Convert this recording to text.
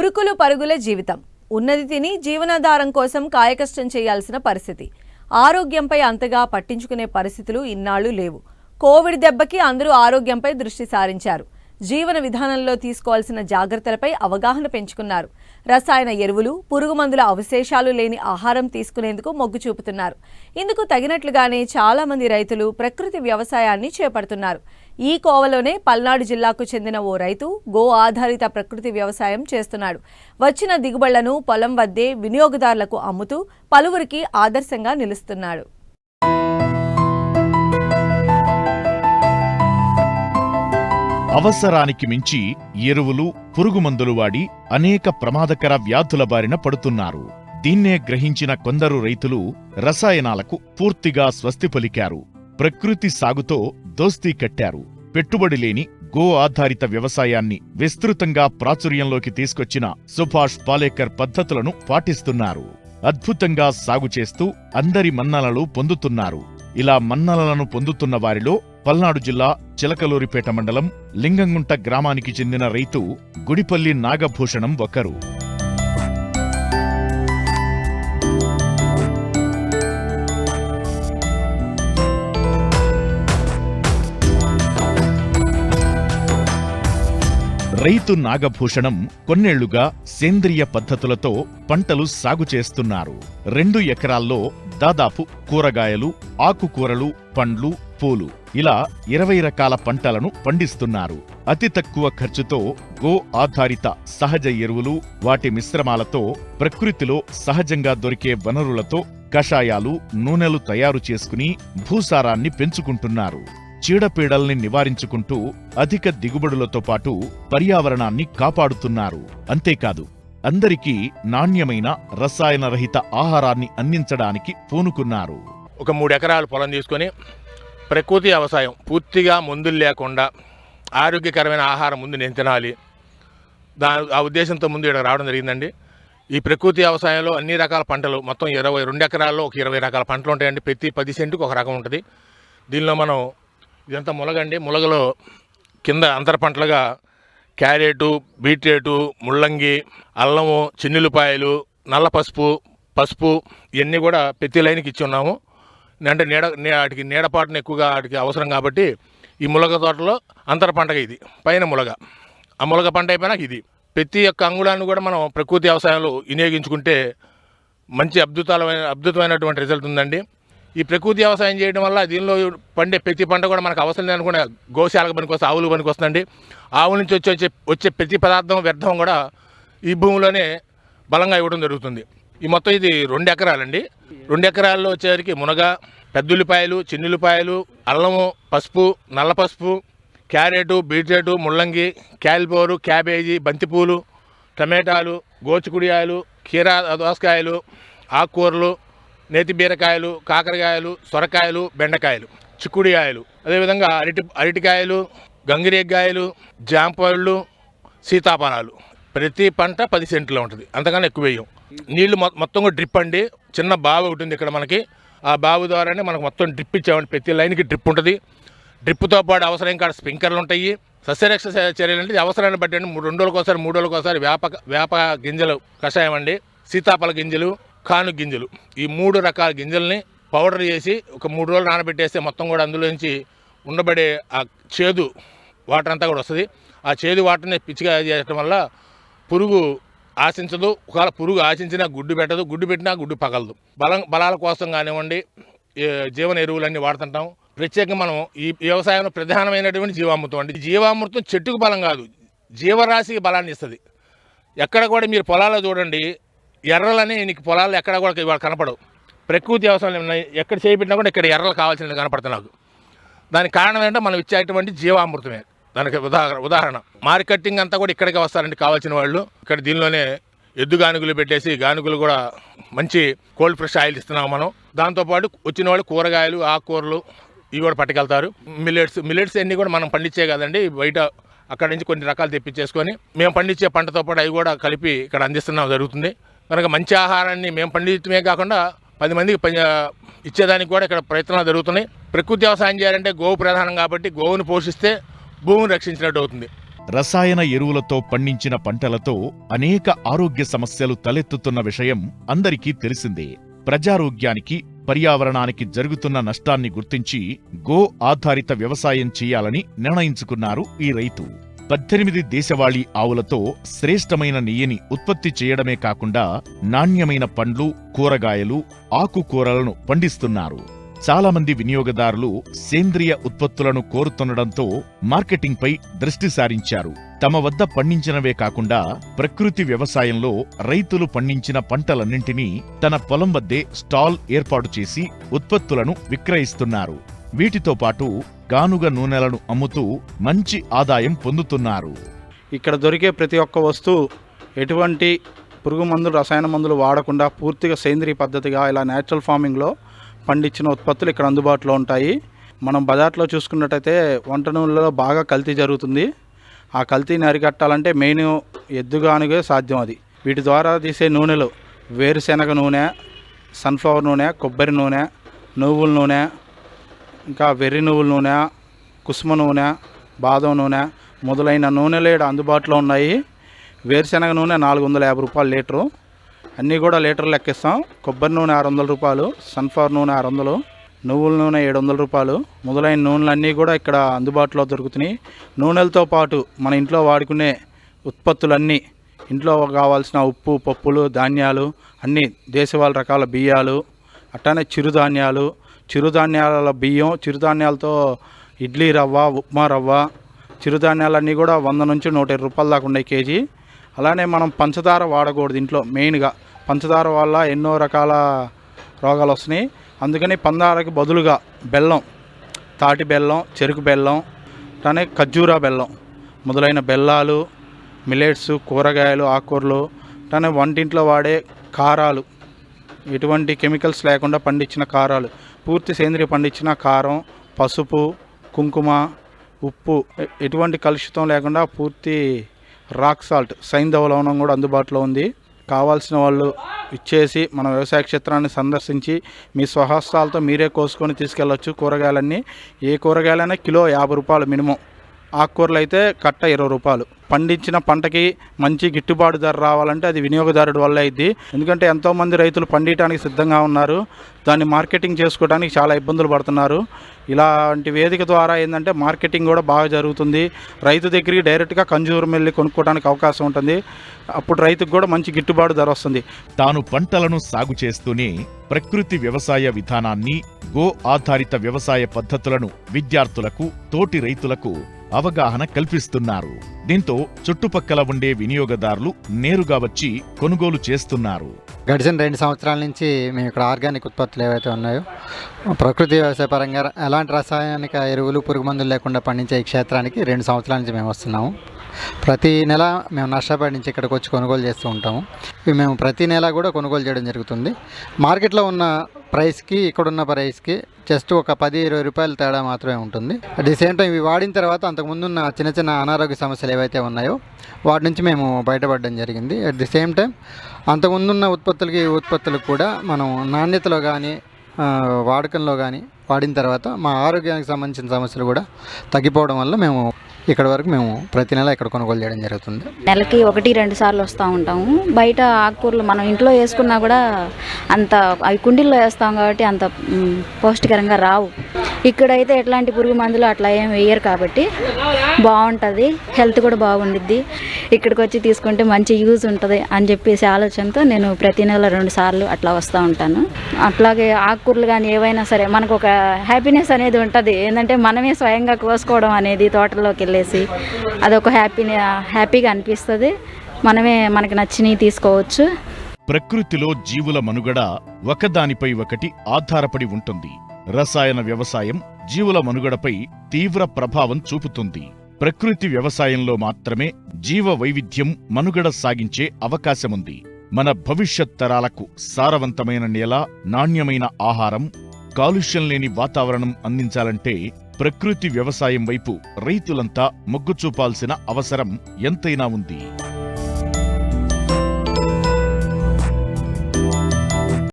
ఉరుకులు పరుగుల జీవితం. ఉన్నది తిని జీవనాధారం కోసం కాయకష్టం చేయాల్సిన పరిస్థితి. ఆరోగ్యంపై అంతగా పట్టించుకునే పరిస్థితులు ఇన్నాళ్ళు లేవు. కోవిడ్ దెబ్బకి అందరూ ఆరోగ్యంపై దృష్టి సారించారు. జీవన విధానంలో తీసుకోవాల్సిన జాగ్రత్తలపై అవగాహన పెంచుకున్నారు. రసాయన ఎరువులు పురుగుమందుల అవశేషాలు లేని ఆహారం తీసుకునేందుకు మొగ్గు చూపుతున్నారు. ఇందుకు తగినట్లుగానే చాలామంది రైతులు ప్రకృతి వ్యవసాయాన్ని చేపడుతున్నారు. ఈ కోవలోనే పల్నాడు జిల్లాకు చెందిన ఓ రైతు గో ఆధారిత ప్రకృతి వ్యవసాయం చేస్తున్నాడు. వచ్చిన దిగుబళ్ళను పొలం వద్దే వినియోగదారులకు అమ్ముతూ పలువురికి ఆదర్శంగా నిలుస్తున్నాడు. అవసరానికి మించి ఎరువులు పురుగుమందులు వాడి అనేక ప్రమాదకర వ్యాధుల బారిన పడుతున్నారు. దీన్నే గ్రహించిన కొందరు రైతులు రసాయనాలకు పూర్తిగా స్వస్తి పలికారు. ప్రకృతి సాగుతో దోస్తీ కట్టారు. పెట్టుబడి లేని గో ఆధారిత వ్యవసాయాన్ని విస్తృతంగా ప్రాచుర్యంలోకి తీసుకొచ్చిన సుభాష్ పాలేకర్ పద్ధతులను పాటిస్తున్నారు. అద్భుతంగా సాగు చేస్తూ అందరి మన్ననలు పొందుతున్నారు. ఇలా మన్ననలను పొందుతున్న వారిలో పల్నాడు జిల్లా చిలకలూరిపేట మండలం లింగంగుంట గ్రామానికి చెందిన రైతు గుడిపల్లి నాగభూషణం ఒకరు. రైతు నాగభూషణం కొన్నేళ్ళుగా సేంద్రియ పద్ధతులతో పంటలు సాగు చేస్తున్నారు. రెండు ఎకరాల్లో దాదాపు కూరగాయలు ఆకుకూరలు పండ్లు పూలు ఇలా ఇరవై రకాల పంటలను పండిస్తున్నారు. అతి తక్కువ ఖర్చుతో గో ఆధారిత సహజ ఎరువులు వాటి మిశ్రమాలతో ప్రకృతిలో సహజంగా దొరికే వనరులతో కషాయాలు నూనెలు తయారు చేసుకుని భూసారాన్ని పెంచుకుంటున్నారు. చీడపీడల్ని నివారించుకుంటూ అధిక దిగుబడులతో పాటు పర్యావరణాన్ని కాపాడుతున్నారు. అంతేకాదు అందరికీ నాణ్యమైన రసాయన రహిత ఆహారాన్ని అందించడానికి పూనుకున్నారు. ఒక మూడు ఎకరాల పొలం తీసుకొని ప్రకృతి వ్యవసాయం పూర్తిగా మందులు లేకుండా ఆరోగ్యకరమైన ఆహారం ముందు నేను తినాలి. దా ఆ ఉద్దేశంతో ముందు ఇక్కడ రావడం జరిగిందండి. ఈ ప్రకృతి వ్యవసాయంలో అన్ని రకాల పంటలు మొత్తం ఇరవై రెండు ఎకరాల్లో ఒక ఇరవై రకాల పంటలు ఉంటాయండి. ప్రతి పది సెంటుకు ఒక రకం ఉంటుంది. దీనిలో మనం ఇదంతా ములగండి. ములగలో కింద అంతర పంటలుగా క్యారెటు బీట్రేటు ముల్లంగి అల్లము చిన్నులపాయలు నల్ల పసుపు పసుపు ఇవన్నీ కూడా ప్రతి లైన్కి ఇచ్చి ఉన్నాము. అంటే నీడ వాటికి నీడపాటును ఎక్కువగా వాటికి అవసరం కాబట్టి ఈ ములగ తోటలో అంతర పంటగా ఇది. పైన ములగ. ఆ ములగ పంట అయిపోయినాక ఇది. ప్రతి ఒక్క అంగుళాన్ని కూడా మనం ప్రకృతి వ్యవసాయంలో వినియోగించుకుంటే మంచి అద్భుతాలమైన అద్భుతమైనటువంటి రిజల్ట్ ఉందండి. ఈ ప్రకృతి వ్యవసాయం చేయడం వల్ల దీనిలో పండే ప్రతి పంట కూడా మనకు అవసరం లేనుకునే గోశాలకు పనికి ఆవులు పనికొస్తుందండి. ఆవుల నుంచి వచ్చే వచ్చే వచ్చే ప్రతి పదార్థం వ్యర్థం కూడా ఈ భూమిలోనే బలంగా ఇవ్వడం జరుగుతుంది. ఈ మొత్తం ఇది రెండు ఎకరాలండి. రెండు ఎకరాల్లో వచ్చేసరికి మునగ పెద్దుల్లిపాయలు చిన్నుల్లిపాయలు అల్లము పసుపు నల్ల పసుపు క్యారెటు బీట్రూటు ముల్లంగి క్యాలిపోరు క్యాబేజీ బంతిపూలు టమాటాలు గోచుకుడియాలు కీరా దోసకాయలు ఆకుకూరలు నేతి బీరకాయలు కాకరకాయలు సొరకాయలు బెండకాయలు చిక్కుడికాయలు అదేవిధంగా అరటి అరటికాయలు గంగిరేగ్గాయలు జాంపళ్ళు సీతాఫలాలు. ప్రతి పంట పది సెంట్లో ఉంటుంది. అంతకన్నా ఎక్కువ వేయం నీళ్ళు మొత్తం కూడా డ్రిప్ అండి. చిన్న బావి ఒకటి ఉంది ఇక్కడ మనకి. ఆ బావి ద్వారానే మనకు మొత్తం డ్రిప్ ఇచ్చామండి ప్రతి లైన్కి డ్రిప్ ఉంటుంది. డ్రిప్తో పాటు అవసరం కాడ స్ప్రింకర్లు ఉంటాయి. సస్యరక్ష చర్యలు అంటే అవసరాన్ని బట్టి అండి. మూడు రెండు రోజులకోసారి మూడు రోజులకోసారి వేప వేప గింజలు కషాయం అండి. సీతాఫల గింజలు కాను గింజలు. ఈ మూడు రకాల గింజల్ని పౌడర్ చేసి ఒక మూడు రోజులు నానబెట్టేస్తే మొత్తం కూడా అందులోంచి ఉండబడే ఆ చేదు వాటర్ అంతా కూడా వస్తుంది. ఆ చేదు వాటర్ని పిచ్చిగా చేయటం వల్ల పురుగు ఆశించదు. ఒకవేళ పురుగు ఆశించినా గుడ్డు పెట్టదు. గుడ్డు పెట్టినా గుడ్డు పగలదు. బలం బలాల కోసం కానివ్వండి జీవన ఎరువులన్నీ వాడుతుంటాం. ప్రత్యేకంగా మనం ఈ వ్యవసాయంలో ప్రధానమైనటువంటి జీవామృతం అండి. జీవామృతం చెట్టుకు బలం కాదు. జీవరాశికి బలాన్ని ఇస్తుంది. ఎక్కడ కూడా మీరు పొలాల్లో చూడండి ఎర్రలని నీకు పొలాల్లో ఎక్కడ కూడా ఇవాళ కనపడవు. ప్రకృతి వ్యవసాయం ఉన్నాయి. ఎక్కడ చేపెట్టినా కూడా ఇక్కడ ఎర్రలు కావాల్సినవి కనపడుతుంది నాకు. దానికి కారణం ఏంటంటే మనం ఇచ్చేటువంటి జీవామృతమే. దానికి ఉదాహరణ ఉదాహరణ. మార్కెటింగ్ అంతా కూడా ఇక్కడికి వస్తారండి కావాల్సిన వాళ్ళు. ఇక్కడ దీనిలోనే ఎద్దు గానుగులు పెట్టేసి గానుగులు కూడా మంచి కోల్డ్ ఫ్రెష్ ఆయిల్ ఇస్తున్నాం మనం. దాంతోపాటు వచ్చిన వాళ్ళు కూరగాయలు ఆకుకూరలు ఇవి కూడా పట్టుకెళ్తారు. మిల్లెట్స్ మిల్లెట్స్ అన్నీ కూడా మనం పండించే కదండి. బయట అక్కడ నుంచి కొన్ని రకాలు తెప్పించేసుకొని మేము పండించే పంటతో పాటు అవి కూడా కలిపి ఇక్కడ అందిస్తున్నాం జరుగుతుంది. కనుక మంచి ఆహారాన్ని మేము పండించడమే కాకుండా పది మందికి ఇచ్చేదానికి కూడా ఇక్కడ ప్రయత్నాలు జరుగుతున్నాయి. ప్రకృతి వ్యవసాయం చేయాలంటే గోవు ప్రధానం కాబట్టి గోవును పోషిస్తే భూమిని రక్షించినట్టు అవుతుంది. రసాయన ఎరువులతో పండించిన పంటలతో అనేక ఆరోగ్య సమస్యలు తలెత్తుతున్న విషయం అందరికీ తెలిసిందే. ప్రజారోగ్యానికి పర్యావరణానికి జరుగుతున్న నష్టాన్ని గుర్తించి గో ఆధారిత వ్యవసాయం చేయాలని నిర్ణయించుకున్నారు ఈ రైతు. పద్దెనిమిది దేశవాళీ ఆవులతో శ్రేష్టమైన నెయ్యిని ఉత్పత్తి చేయడమే కాకుండా నాణ్యమైన పండ్లు కూరగాయలు ఆకుకూరలను పండిస్తున్నారు. చాలామంది వినియోగదారులు సేంద్రియ ఉత్పత్తులను కోరుతుండడంతో మార్కెటింగ్పై దృష్టి సారించారు. తమ వద్ద పండించినవే కాకుండా ప్రకృతి వ్యవసాయంలో రైతులు పండించిన పంటలన్నింటినీ తన పొలం వద్దే స్టాల్ ఏర్పాటు చేసి ఉత్పత్తులను విక్రయిస్తున్నారు. వీటితో పాటు గానుగ నూనెలను అమ్ముతూ మంచి ఆదాయం పొందుతున్నారు. ఇక్కడ దొరికే ప్రతి ఒక్క వస్తువు ఎటువంటి పురుగు మందులు రసాయన మందులు వాడకుండా పూర్తిగా సేంద్రియ పద్ధతిగా ఇలా న్యాచురల్ ఫార్మింగ్లో పండించిన ఉత్పత్తులు ఇక్కడ అందుబాటులో ఉంటాయి. మనం బజార్లో చూసుకున్నట్టయితే వంట నూనెలలో బాగా కల్తీ జరుగుతుంది. ఆ కల్తీని అరికట్టాలంటే మెయిన్ ఎద్దుగానుగే సాధ్యం అది. వీటి ద్వారా తీసే నూనెలు వేరుశెనగ నూనె సన్ఫ్లవర్ నూనె కొబ్బరి నూనె నువ్వుల నూనె ఇంకా వెర్రి నువ్వుల నూనె కుసుమ నూనె బాదం నూనె మొదలైన నూనెలు ఈడ అందుబాటులో ఉన్నాయి. వేరుశనగ నూనె నాలుగు వందల యాభై రూపాయలు లీటరు. అన్నీ కూడా లీటర్ లెక్కిస్తాం. కొబ్బరి నూనె ఆరు వందల రూపాయలు సన్ఫ్లవర్ నూనె ఆరు వందలు నువ్వుల నూనె ఏడు వందల రూపాయలు మొదలైన నూనెలన్నీ కూడా ఇక్కడ అందుబాటులో దొరుకుతున్నాయి. నూనెలతో పాటు మన ఇంట్లో వాడుకునే ఉత్పత్తులన్నీ ఇంట్లో కావాల్సిన ఉప్పు పప్పులు ధాన్యాలు అన్నీ దేశవాళ రకాల బియ్యాలు అట్టనే చిరుధాన్యాలు చిరుధాన్యాల బియ్యం చిరుధాన్యాలతో ఇడ్లీ రవ్వ ఉప్మా రవ్వ చిరుధాన్యాలన్నీ కూడా వంద నుంచి నూట ఇరవై రూపాయల దాకా ఉన్నాయి కేజీ. అలానే మనం పంచదార వాడకూడదు ఇంట్లో మెయిన్గా. పంచదార వల్ల ఎన్నో రకాల రోగాలు వస్తున్నాయి. అందుకని పందారకి బదులుగా బెల్లం తాటి బెల్లం చెరుకు బెల్లం అలానే ఖర్జూరా బెల్లం మొదలైన బెల్లాలు మిలెట్స్ కూరగాయలు ఆకుకూరలు అలానే వంటింట్లో వాడే కారాలు. ఎటువంటి కెమికల్స్ లేకుండా పండించిన కారాలు. పూర్తి సేంద్రియ పండించిన కారం పసుపు కుంకుమ ఉప్పు ఎటువంటి కలుషితం లేకుండా పూర్తి రాక్ సాల్ట్ సైంధవ లవణం కూడా అందుబాటులో ఉంది. కావాల్సిన వాళ్ళు ఇచ్చేసి మన వ్యవసాయ క్షేత్రాన్ని సందర్శించి మీ స్వహస్తాలతో మీరే కోసుకొని తీసుకెళ్ళొచ్చు కూరగాయలన్నీ. ఏ కూరగాయలైనా కిలో యాభై రూపాయలు మినిమం. ఆకుకూరలు అయితే కట్ట ఇరవై రూపాయలు. పండించిన పంటకి మంచి గిట్టుబాటు ధర రావాలంటే అది వినియోగదారుడు వల్ల అయింది ఎందుకంటే ఎంతోమంది రైతులు పండించడానికి సిద్ధంగా ఉన్నారు. దాన్ని మార్కెటింగ్ చేసుకోవడానికి చాలా ఇబ్బందులు పడుతున్నారు. ఇలాంటి వేదిక ద్వారా ఏంటంటే మార్కెటింగ్ కూడా బాగా జరుగుతుంది. రైతు దగ్గరికి డైరెక్ట్గా కన్జ్యూమర్ వెళ్ళి కొనుక్కోవడానికి అవకాశం ఉంటుంది. అప్పుడు రైతుకు కూడా మంచి గిట్టుబాటు ధర వస్తుంది. తాను పంటలను సాగు చేస్తూనే ప్రకృతి వ్యవసాయ విధానాన్ని గో ఆధారిత వ్యవసాయ పద్ధతులను విద్యార్థులకు తోటి రైతులకు అవగాహన కల్పిస్తున్నారు. దీంతో చుట్టుపక్కల ఉండే వినియోగదారులు నేరుగా వచ్చి కొనుగోలు చేస్తున్నారు. గడిచిన రెండు సంవత్సరాల నుంచి మేము ఇక్కడ ఆర్గానిక్ ఉత్పత్తులు ఏవైతే ఉన్నాయో ప్రకృతి వ్యవసాయ పరంగా ఎలాంటి రసాయనిక ఎరువులు పురుగు మందులు లేకుండా పండించే ఈ క్షేత్రానికి రెండు సంవత్సరాల నుంచి మేము వస్తున్నాము. ప్రతి నెల మేము నష్టపడి నుంచి ఇక్కడికి వచ్చి కొనుగోలు చేస్తూ ఉంటాము. ఇవి మేము ప్రతి నెల కూడా కొనుగోలు చేయడం జరుగుతుంది. మార్కెట్లో ఉన్న ప్రైస్కి ఇక్కడున్న ప్రైస్కి జస్ట్ ఒక పది ఇరవై రూపాయల తేడా మాత్రమే ఉంటుంది. అట్ ది సేమ్ టైం ఇవి వాడిన తర్వాత అంతకుముందున్న చిన్న చిన్న అనారోగ్య సమస్యలు ఏవైతే ఉన్నాయో వాటి నుంచి మేము బయటపడడం జరిగింది. అట్ ది సేమ్ టైం అంతకుముందున్న ఉత్పత్తులకి ఉత్పత్తులకు కూడా మనం నాణ్యతలో కానీ వాడకంలో కానీ వాడిన తర్వాత మా ఆరోగ్యానికి సంబంధించిన సమస్యలు కూడా తగ్గిపోవడం వల్ల మేము ఇక్కడ వరకు మేము ప్రతి నెల ఇక్కడ కొనుగోలు చేయడం జరుగుతుంది. నెలకి ఒకటి రెండు సార్లు వస్తూ ఉంటాము. బయట ఆకుకూరలు మనం ఇంట్లో వేసుకున్నా కూడా అంత అవి కుండీల్లో వేస్తాం కాబట్టి అంత పౌష్టికరంగా రావు. ఇక్కడైతే ఎట్లాంటి పురుగు మందులు అట్లా ఏం వేయరు కాబట్టి బాగుంటుంది. హెల్త్ కూడా బాగుండిద్ది. ఇక్కడికి వచ్చి తీసుకుంటే మంచి యూజ్ ఉంటుంది అని చెప్పేసి ఆలోచనతో నేను ప్రతి నెల రెండు సార్లు అట్లా వస్తూ ఉంటాను. అట్లాగే ఆకుకూరలు కానీ ఏవైనా సరే మనకు ఒక హ్యాపీనెస్ అనేది ఉంటుంది. ఏంటంటే మనమే స్వయంగా కోసుకోవడం అనేది తోటలోకి వెళ్ళేసి అదొక హ్యాపీ హ్యాపీగా అనిపిస్తుంది. మనమే మనకి నచ్చినవి తీసుకోవచ్చు. ప్రకృతిలో జీవుల మనుగడ ఒకదానిపై ఒకటి ఆధారపడి ఉంటుంది. రసాయన వ్యవసాయం జీవుల మనుగడపై తీవ్ర ప్రభావం చూపుతుంది. ప్రకృతి వ్యవసాయంలో మాత్రమే జీవ వైవిధ్యం మనుగడ సాగించే అవకాశముంది. మన భవిష్యత్ తరాలకు సారవంతమైన నేల నాణ్యమైన ఆహారం కాలుష్యం లేని వాతావరణం అందించాలంటే ప్రకృతి వ్యవసాయం వైపు రైతులంతా మొగ్గు చూపాల్సిన అవసరం ఎంతైనా ఉంది.